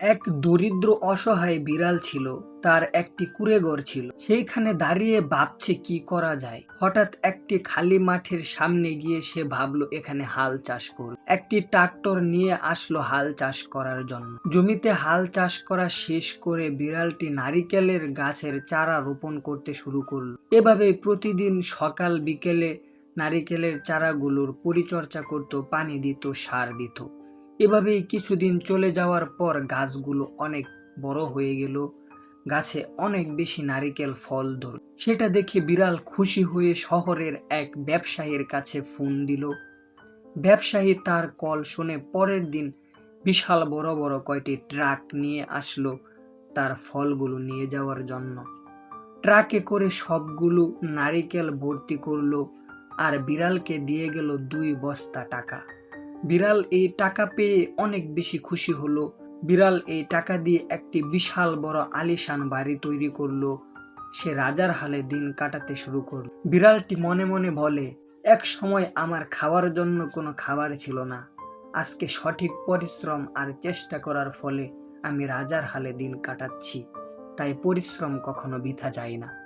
এক দরিদ্র অসহায় বিড়াল ছিল, তার একটি কুড়েঘর ছিল। সেইখানে দাঁড়িয়ে ভাবছে কি করা যায়। হঠাৎ একটি খালি মাঠের সামনে গিয়ে সে ভাবলো, এখানে হাল চাষ করবে। একটি ট্রাক্টর নিয়ে আসলো হাল চাষ করার জন্য। জমিতে হাল চাষ করা শেষ করে বিড়ালটি নারিকেলের গাছের চারা রোপণ করতে শুরু করল। এভাবে প্রতিদিন সকাল বিকেলে নারিকেলের চারাগুলোর পরিচর্যা করত, পানি দিত, সার দিত। এভাবেই কিছুদিন চলে যাওয়ার পর গাছগুলো অনেক বড় হয়ে গেল। গাছে অনেক বেশি নারিকেল ফল ধর সেটা দেখে বিড়াল খুশি হয়ে শহরের এক ব্যবসায়ীর কাছে ফোন দিল। ব্যবসায়ী তার কল শুনে পরের দিন বিশাল বড় বড় কয়টি ট্রাক নিয়ে আসলো তার ফলগুলো নিয়ে যাওয়ার জন্য। ট্রাকে করে সবগুলো নারিকেল ভর্তি করল আর বিড়ালকে দিয়ে গেল দুই বস্তা টাকা। বিড়াল এই টাকা পেয়ে অনেক বেশি খুশি হলো। বিড়াল এই টাকা দিয়ে একটি বিশাল বড় আলিশান বাড়ি তৈরি করল। সে রাজার হালে দিন কাটাতে শুরু করল। বিড়ালটি মনে মনে বলে, এক সময় আমার খাওয়ার জন্য কোনো খাবার ছিল না। আজকে সঠিক পরিশ্রম আর চেষ্টা করার ফলে আমি রাজার হালে দিন কাটাচ্ছি। তাই পরিশ্রম কখনো বৃথা যায় না।